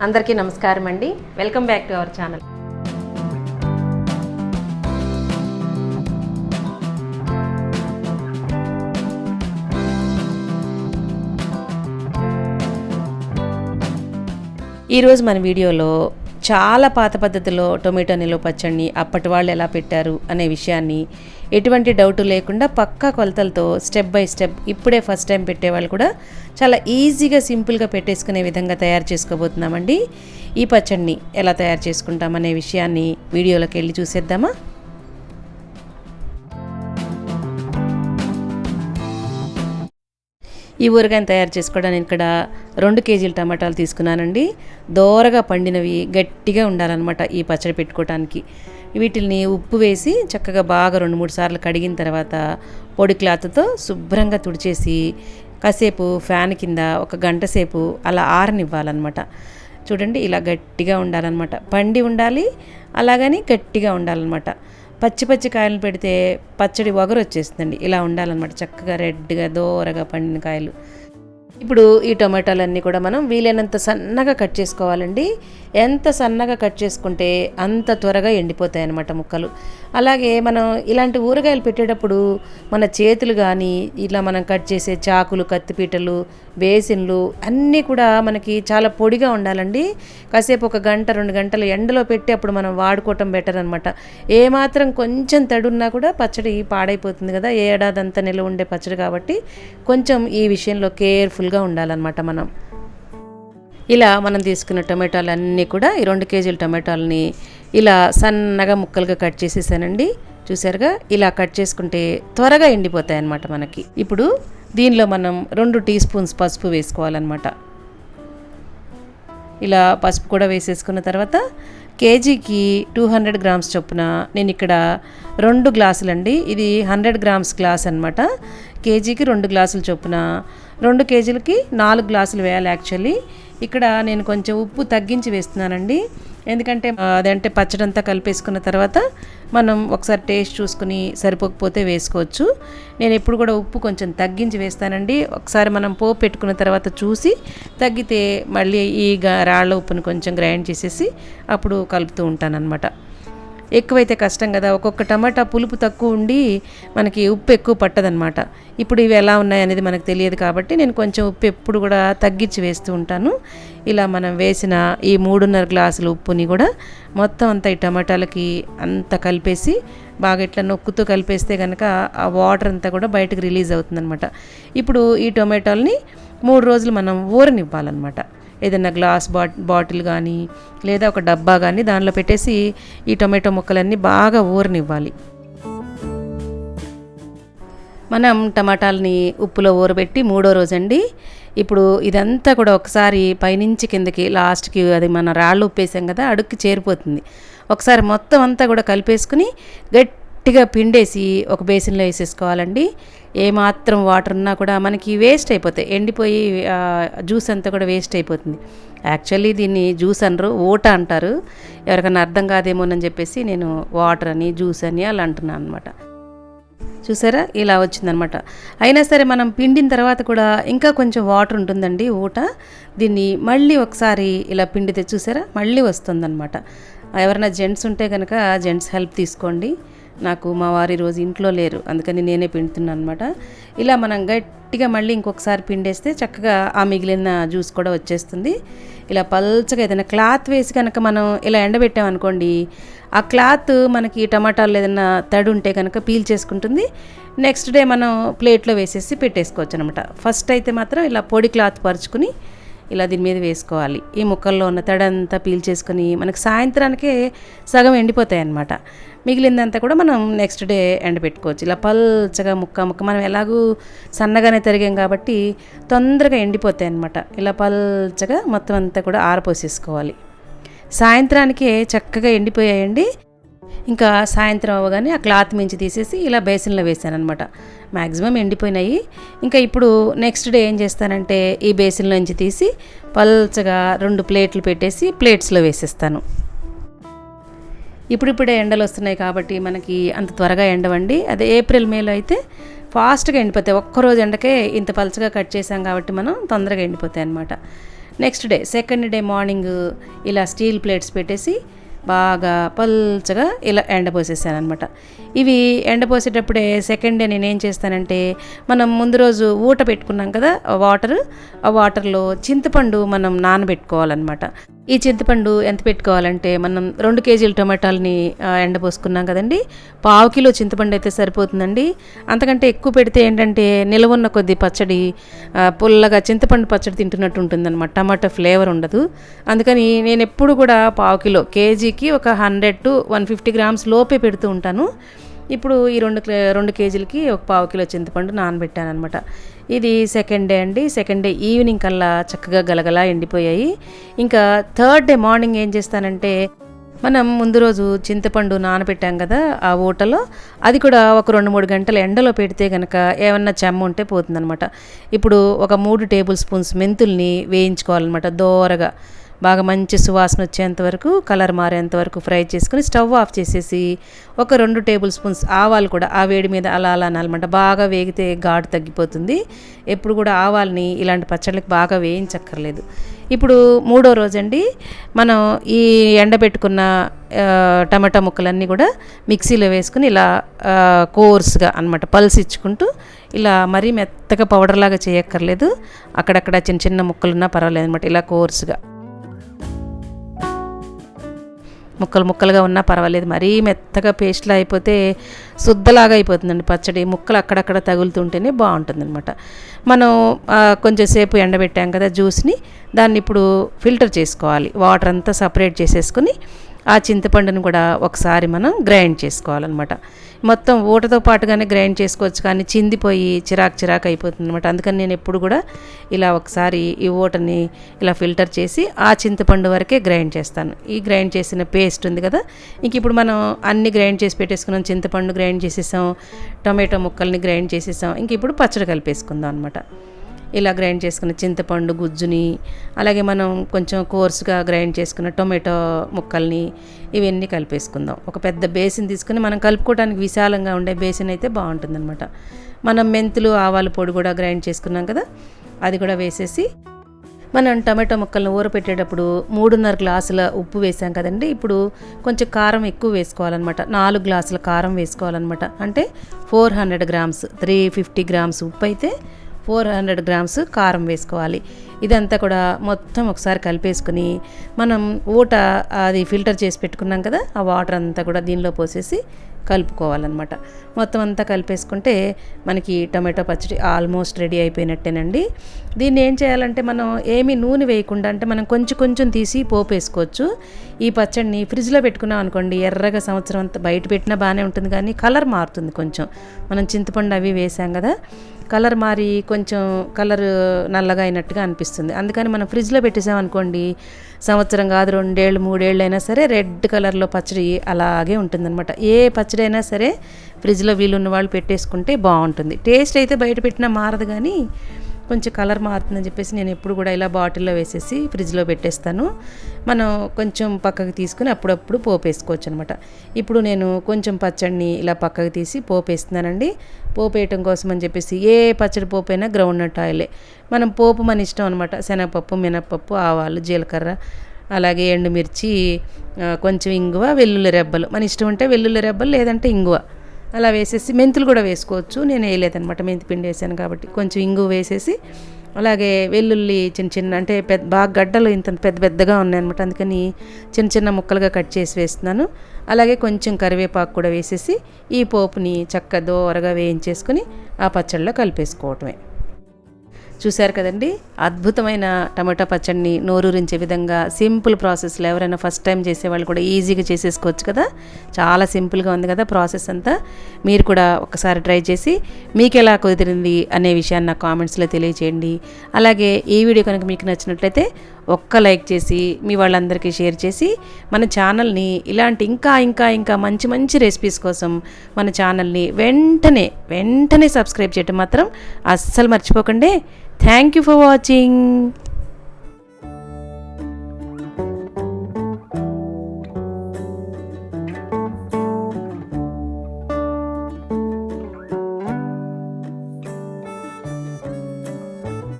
అందరికీ నమస్కారం అండి. Welcome back to our channel ఈరోజు మన వీడియోలో చాలా పాత పద్ధతిలో టొమాటో నిలువ పచ్చడిని అప్పటి వాళ్ళు ఎలా పెట్టారు అనే విషయాన్ని ఎటువంటి డౌట్ లేకుండా పక్కా కొలతలతో స్టెప్ బై స్టెప్ ఇప్పుడే ఫస్ట్ టైం పెట్టేవాళ్ళు కూడా చాలా ఈజీగా సింపుల్గా పెట్టేసుకునే విధంగా తయారు చేసుకోబోతున్నామండి. ఈ పచ్చడిని ఎలా తయారు చేసుకుంటామనే విషయాన్ని వీడియోలోకి వెళ్ళి చూసేద్దామా? ఈ ఊరగాయని తయారు చేసుకోవడానికి ఇక్కడ రెండు కేజీల టమాటాలు తీసుకున్నానండి. దోరగా పండినవి గట్టిగా ఉండాలన్నమాట ఈ పచ్చడి పెట్టుకోవటానికి. వీటిని ఉప్పు వేసి చక్కగా బాగా రెండు మూడు సార్లు కడిగిన తర్వాత పొడి క్లాత్తో శుభ్రంగా తుడిచేసి కాసేపు ఫ్యాన్ కింద ఒక గంట సేపు అలా ఆరనివ్వాలన్నమాట. చూడండి ఇలా గట్టిగా ఉండాలన్నమాట. పండి ఉండాలి అలాగని గట్టిగా ఉండాలన్నమాట. పచ్చి పచ్చి కాయలు పెడితే పచ్చడి వగరు వచ్చేస్తుందండి ఇలా ఉండాలన్నమాట. చక్కగా రెడ్గా దోరగా పండిన కాయలు. ఇప్పుడు ఈ టొమాటోలన్నీ కూడా మనం వీలైనంత సన్నగా కట్ చేసుకోవాలండి. ఎంత సన్నగా కట్ చేసుకుంటే అంత త్వరగా ఎండిపోతాయి అన్నమాట ముక్కలు. అలాగే మనం ఇలాంటి ఊరగాయలు పెట్టేటప్పుడు మన చేతులు కానీ ఇలా మనం కట్ చేసే చాకులు కత్తిపీటలు బేసిన్లు అన్నీ కూడా మనకి చాలా పొడిగా ఉండాలండి. కాసేపు ఒక గంట రెండు గంటలు ఎండలో పెట్టి అప్పుడు మనం వాడుకోవటం బెటర్ అనమాట ఏమాత్రం కొంచెం తడున్నా కూడా పచ్చడి పాడైపోతుంది కదా ఏడాదంతా నిల్వ ఉండే పచ్చడి కాబట్టి కొంచెం ఈ విషయంలో కేర్ఫుల్గా ఉండాలన్నమాట మనం. ఇలా మనం తీసుకున్న టమాటాలన్నీ కూడా ఈ రెండు కేజీల టొమాటోలని ఇలా సన్నగా ముక్కలుగా కట్ చేసేసానండి. చూసారుగా? ఇలా కట్ చేసుకుంటే త్వరగా ఎండిపోతాయి అన్నమాట మనకి. ఇప్పుడు దీనిలో మనం రెండు టీ స్పూన్స్ పసుపు వేసుకోవాలన్నమాట. ఇలా పసుపు కూడా వేసేసుకున్న తర్వాత కేజీకి టూ హండ్రెడ్ గ్రామ్స్ చొప్పున నేను ఇక్కడ రెండు గ్లాసులండి. ఇది హండ్రెడ్ గ్రామ్స్ గ్లాస్ అనమాట కేజీకి రెండు గ్లాసులు చొప్పున రెండు కేజీలకి నాలుగు గ్లాసులు వేయాలి యాక్చువల్లీ. ఇక్కడ నేను కొంచెం ఉప్పు తగ్గించి వేస్తున్నానండి. ఎందుకంటే అదంటే అదంటే పచ్చడంతా కలిపేసుకున్న తర్వాత మనం ఒకసారి టేస్ట్ చూసుకుని సరిపోకపోతే వేసుకోవచ్చు. నేను ఎప్పుడు కూడా ఉప్పు కొంచెం తగ్గించి వేస్తానండి. ఒకసారి మనం పోపు పెట్టుకున్న తర్వాత చూసి తగ్గితే మళ్ళీ ఈ గా- రాళ్ళ ఉప్పుని కొంచెం గ్రైండ్ చేసేసి అప్పుడు కలుపుతూ ఉంటానన్నమాట. ఎక్కువైతే కష్టం కదా. ఒక్కొక్క టమాటా పులుపు తక్కువ ఉండి మనకి ఉప్పు ఎక్కువ పట్టదనమాట ఇప్పుడు ఇవి ఎలా ఉన్నాయి అనేది మనకు తెలియదు కాబట్టి నేను కొంచెం ఉప్పు ఎప్పుడు కూడా తగ్గించి వేస్తూ ఉంటాను. ఇలా మనం వేసిన ఈ మూడున్నర గ్లాసుల ఉప్పుని కూడా మొత్తం అంతా ఈ టమాటాలకి అంత కలిపేసి బాగా ఇట్లా నొక్కుతూ కలిపేస్తే కనుక ఆ వాటర్ అంతా కూడా బయటకు రిలీజ్ అవుతుందనమాట ఇప్పుడు ఈ టొమాటోల్ని మూడు రోజులు మనం ఊరనివ్వాలన్నమాట. ఏదైనా గ్లాస్ బాట్ బాటిల్ కానీ లేదా ఒక డబ్బా కానీ దానిలో పెట్టేసి ఈ టొమాటో ముక్కలన్నీ బాగా ఊరనివ్వాలి. మనం టమాటాలని ఉప్పులో ఊరబెట్టి మూడో రోజండి ఇప్పుడు ఇదంతా కూడా ఒకసారి పైనుంచి కిందకి లాస్ట్కి అది మన రాళ్ళు ఉప్పేసాం కదా అడుక్కి చేరిపోతుంది. ఒకసారి మొత్తం అంతా కూడా కలిపేసుకుని గట్టిగా పిండేసి ఒక బేసిన్లో వేసేసుకోవాలండి. ఏమాత్రం వాటర్ ఉన్నా కూడా మనకి వేస్ట్ అయిపోతాయి. ఎండిపోయి జ్యూస్ అంతా కూడా వేస్ట్ అయిపోతుంది. యాక్చువల్లీ దీన్ని జ్యూస్ అనరు ఓట అంటారు. ఎవరికైనా అర్థం కాదేమోనని చెప్పేసి నేను వాటర్ అని జ్యూస్ అని అలా అంటున్నాను అనమాట చూసారా? ఇలా వచ్చిందనమాట అయినా సరే మనం పిండిన తర్వాత కూడా ఇంకా కొంచెం వాటర్ ఉంటుందండి ఊట. దీన్ని మళ్ళీ ఒకసారి ఇలా పిండితే చూసారా? మళ్ళీ వస్తుందన్నమాట. ఎవరైనా జెంట్స్ ఉంటే కనుక జెంట్స్ హెల్ప్ తీసుకోండి. నాకు మా వారి రోజు ఇంట్లో లేరు. అందుకని నేనే పిండుతున్నాను అనమాట ఇలా మనం గట్టిగా మళ్ళీ ఇంకొకసారి పిండేస్తే చక్కగా ఆ మిగిలిన జ్యూస్ కూడా వచ్చేస్తుంది. ఇలా పల్చగా ఏదైనా క్లాత్ వేసి కనుక మనం ఇలా ఎండబెట్టామనుకోండి ఆ క్లాత్ మనకి టమాటాలు ఏదైనా తడి ఉంటే కనుక పీల్ చేసుకుంటుంది. నెక్స్ట్ డే మనం ప్లేట్లో వేసేసి పెట్టేసుకోవచ్చు అనమాట ఫస్ట్ అయితే మాత్రం ఇలా పొడి క్లాత్ పరుచుకుని ఇలా దీని మీద వేసుకోవాలి. ఈ ముక్కల్లో ఉన్న తడంతా పీల్చేసుకొని మనకు సాయంత్రానికే సగం ఎండిపోతాయి అన్నమాట మిగిలిందంతా కూడా మనం నెక్స్ట్ డే ఎండబెట్టుకోవచ్చు. ఇలా పల్చగా ముక్క ముక్క మనం ఎలాగూ సన్నగానే తరిగాం కాబట్టి తొందరగా ఎండిపోతాయి అన్నమాట ఇలా పల్చగా మొత్తం అంతా కూడా ఆరపోసేసుకోవాలి. సాయంత్రానికే చక్కగా ఎండిపోయాయండి. ఇంకా సాయంత్రం అవ్వగానే ఆ క్లాత్ మించి తీసేసి ఇలా బేసిన్లో వేసాను అనమాట మ్యాక్సిమం ఎండిపోయినాయి. ఇంకా ఇప్పుడు నెక్స్ట్ డే ఏం చేస్తానంటే ఈ బేసిన్లో నుంచి తీసి పల్చగా రెండు ప్లేట్లు పెట్టేసి ప్లేట్స్లో వేసేస్తాను. ఇప్పుడిప్పుడే ఎండలు వస్తున్నాయి కాబట్టి మనకి అంత త్వరగా ఎండవండి. అదే ఏప్రిల్ మేలో అయితే ఫాస్ట్గా ఎండిపోతాయి. ఒక్కరోజు ఎండకే ఇంత పలచగా కట్ చేసాం కాబట్టి మనం తొందరగా ఎండిపోతాయి అనమాట next day second day morning ఇలా స్టీల్ ప్లేట్స్ పెట్టేసి బాగా పల్చగా ఇలా ఎండపోసేసాను అనమాట ఇవి ఎండపోసేటప్పుడే సెకండ్ డే నేను ఏం చేస్తానంటే మనం ముందు రోజు ఊట పెట్టుకున్నాం కదా వాటర్ ఆ వాటర్లో చింతపండు మనం నానబెట్టుకోవాలన్నమాట. ఈ చింతపండు ఎంత పెట్టుకోవాలంటే మనం రెండు కేజీల టొమాటాలని ఎండబోసుకున్నాం కదండి. పావు కిలో చింతపండు అయితే సరిపోతుందండి. అంతకంటే ఎక్కువ పెడితే ఏంటంటే నిలవున్న కొద్ది పచ్చడి పుల్లగా చింతపండు పచ్చడి తింటున్నట్టు ఉంటుందన్నమాట. టమాటో ఫ్లేవర్ ఉండదు. అందుకని నేను ఎప్పుడు కూడా పావు కిలో కేజీకి ఒక hundred to one fifty grams లోపే పెడుతూ ఉంటాను. ఇప్పుడు ఈ రెండు రెండు కేజీలకి ఒక పావు కిలో చింతపండు నానబెట్టాను అనమాట ఇది సెకండ్ డే అండి. సెకండ్ డే ఈవినింగ్ కల్లా చక్కగా గలగలా ఎండిపోయాయి. ఇంకా థర్డ్ డే మార్నింగ్ ఏం చేస్తానంటే మనం ముందు రోజు చింతపండు నానబెట్టాం కదా ఆ ఊటలో. అది కూడా ఒక రెండు మూడు గంటలు ఎండలో పెడితే కనుక ఏమన్నా చెమ్మ ఉంటే పోతుందనమాట ఇప్పుడు ఒక మూడు టేబుల్ స్పూన్స్ మెంతుల్ని వేయించుకోవాలన్నమాట దోరగా. బాగా మంచి సువాసన వచ్చేంత వరకు కలర్ మారేంత వరకు ఫ్రై చేసుకుని స్టవ్ ఆఫ్ చేసేసి ఒక రెండు టేబుల్ స్పూన్స్ ఆవాలు కూడా ఆ వేడి మీద అలా అలా అనాలన్నమాట బాగా వేగితే ఘాటు తగ్గిపోతుంది. ఎప్పుడు కూడా ఆవాల్ని ఇలాంటి పచ్చళ్ళకి బాగా వేయించక్కర్లేదు. ఇప్పుడు మూడో రోజండి మనం ఈ ఎండబెట్టుకున్న టమాటా ముక్కలన్నీ కూడా మిక్సీలో వేసుకుని ఇలా కోర్స్గా అనమాట పల్స్ ఇచ్చుకుంటూ ఇలా మరీ మెత్తగా పౌడర్ లాగా చేయక్కర్లేదు. అక్కడక్కడ చిన్న చిన్న ముక్కలున్నా పర్వాలేదు అనమాట ఇలా కోర్స్గా. ముక్కలు ముక్కలుగా ఉన్నా పర్వాలేదు. మరీ మెత్తగా పేస్ట్లా అయిపోతే శుద్ధలాగా అయిపోతుందండి పచ్చడి. ముక్కలు అక్కడక్కడ తగులుతుంటేనే బాగుంటుందన్నమాట. మనం కొంచెంసేపు ఎండబెట్టాం కదా జ్యూస్ని దాన్ని ఇప్పుడు ఫిల్టర్ చేసుకోవాలి. వాటర్ అంతా సపరేట్ చేసేసుకుని ఆ చింతపండును కూడా ఒకసారి మనం గ్రైండ్ చేసుకోవాలన్నమాట. మొత్తం ఊటతో పాటుగానే గ్రైండ్ చేసుకోవచ్చు కానీ చిందిపోయి చిరాకు చిరాకు అయిపోతుంది అనమాట అందుకని నేను ఎప్పుడు కూడా ఇలా ఒకసారి ఈ ఊటని ఇలా ఫిల్టర్ చేసి ఆ చింతపండు వరకే గ్రైండ్ చేస్తాను. ఈ గ్రైండ్ చేసిన పేస్ట్ ఉంది కదా ఇంక ఇప్పుడు మనం అన్ని గ్రైండ్ చేసి పెట్టేసుకున్నాం చింతపండు గ్రైండ్ చేసేసాం టొమాటో ముక్కల్ని గ్రైండ్ చేసేసాం ఇంక ఇప్పుడు పచ్చడి కలిపేసుకుందాం అనమాట ఇలా గ్రైండ్ చేసుకున్న చింతపండు గుజ్జుని అలాగే మనం కొంచెం కోర్సుగా గ్రైండ్ చేసుకున్న టొమాటో ముక్కల్ని ఇవన్నీ కలిపేసుకుందాం. ఒక పెద్ద బేసిన్ తీసుకుని మనం కలుపుకోవడానికి విశాలంగా ఉండే బేసిన్ అయితే బాగుంటుందన్నమాట. మనం మెంతులు ఆవాల పొడి కూడా గ్రైండ్ చేసుకున్నాం కదా అది కూడా వేసేసి మనం టమాటో ముక్కలను ఊరపెట్టేటప్పుడు మూడున్నర గ్లాసుల ఉప్పు వేసాం కదండి. ఇప్పుడు కొంచెం కారం ఎక్కువ వేసుకోవాలన్నమాట. నాలుగు గ్లాసుల కారం వేసుకోవాలన్నమాట. అంటే four hundred grams three fifty grams ఉప్పు అయితే ఫోర్ హండ్రెడ్ గ్రామ్స్ కారం వేసుకోవాలి. ఇదంతా కూడా మొత్తం ఒకసారి కలిపేసుకుని మనం ఊట అది ఫిల్టర్ చేసి పెట్టుకున్నాం కదా ఆ వాటర్ అంతా కూడా దీనిలో పోసేసి కలుపుకోవాలన్నమాట. మొత్తం అంతా కలిపేసుకుంటే మనకి టమాటో పచ్చడి ఆల్మోస్ట్ రెడీ అయిపోయినట్టేనండి. దీన్ని ఏం చేయాలంటే మనం ఏమీ నూనె వేయకుండా అంటే మనం కొంచెం కొంచెం తీసి పోపు వేసుకోవచ్చు ఈ పచ్చడిని ఫ్రిడ్జ్లో పెట్టుకున్నాం అనుకోండి ఎర్రగా సంవత్సరం అంతా బయట పెట్టినా బాగానే ఉంటుంది కానీ కలర్ మారుతుంది కొంచెం. మనం చింతపండు అవి వేసాం కదా కలర్ మారి కొంచెం కలర్ నల్లగా అయినట్టుగా అనిపిస్తుంది. అందుకని మనం ఫ్రిడ్జ్లో పెట్టేసామనుకోండి సంవత్సరం కాదు రెండేళ్ళు మూడేళ్ళు అయినా సరే రెడ్ కలర్లో పచ్చడి అలాగే ఉంటుందన్నమాట. ఏ పచ్చడి అయినా సరే ఫ్రిడ్జ్లో వీలున్న వాళ్ళు పెట్టేసుకుంటే బాగుంటుంది. టేస్ట్ అయితే బయట పెట్టినా మారదు కానీ కొంచెం కలర్ మారుతుందని చెప్పేసి నేను ఎప్పుడు కూడా ఇలా బాటిల్లో వేసేసి ఫ్రిడ్జ్లో పెట్టేస్తాను. మనం కొంచెం పక్కకి తీసుకుని అప్పుడప్పుడు పోపు వేసుకోవచ్చు అనమాట ఇప్పుడు నేను కొంచెం పచ్చడిని ఇలా పక్కకి తీసి పోపు వేస్తున్నానండి. పోపు వేయటం కోసం అని చెప్పేసి ఏ పచ్చడి పోపు అయినా గ్రౌండ్ నట్ ఆయిలే మనం పోపు మన ఇష్టం అనమాట శనగపప్పు మినప్పప్పు ఆవాలు జీలకర్ర అలాగే ఎండుమిర్చి కొంచెం ఇంగువ వెల్లుల్లి రెబ్బలు. మన ఇష్టం ఉంటే వెల్లుల్లి రెబ్బలు లేదంటే ఇంగువ. అలా వేసేసి మెంతులు కూడా వేసుకోవచ్చు. నేను వేయలేదనమాట మెంతి పిండి వేసాను కాబట్టి కొంచెం ఇంగు వేసేసి అలాగే వెల్లుల్లి చిన్న చిన్న అంటే పెద్ద బాగా గడ్డలు ఇంత పెద్ద పెద్దగా ఉన్నాయన్నమాట. అందుకని చిన్న చిన్న ముక్కలుగా కట్ చేసి వేస్తున్నాను. అలాగే కొంచెం కరివేపాకు కూడా వేసేసి ఈ పోపుని చక్క దోరగా వేయించేసుకుని ఆ పచ్చళ్ళలో కలిపేసుకోవటమే. చూశారు కదండి? అద్భుతమైన టమాటా పచ్చడిని నోరూరించే విధంగా సింపుల్ ప్రాసెస్లో ఎవరైనా ఫస్ట్ టైం చేసేవాళ్ళు కూడా ఈజీగా చేసేసుకోవచ్చు కదా? చాలా సింపుల్గా ఉంది కదా ప్రాసెస్ అంతా. మీరు కూడా ఒకసారి ట్రై చేసి మీకు ఎలా కుదిరింది అనే విషయాన్ని నా కామెంట్స్లో తెలియచేయండి. అలాగే ఈ వీడియో కనుక మీకు నచ్చినట్లయితే ఒక్క లైక్ చేసి మీ వాళ్ళందరికీ షేర్ చేసి మన ఛానల్ని ఇలాంటి ఇంకా ఇంకా ఇంకా మంచి మంచి రెసిపీస్ కోసం మన ఛానల్ని వెంటనే వెంటనే సబ్స్క్రైబ్ చేయటం మాత్రం అస్సలు మర్చిపోకండి. Thank you for watching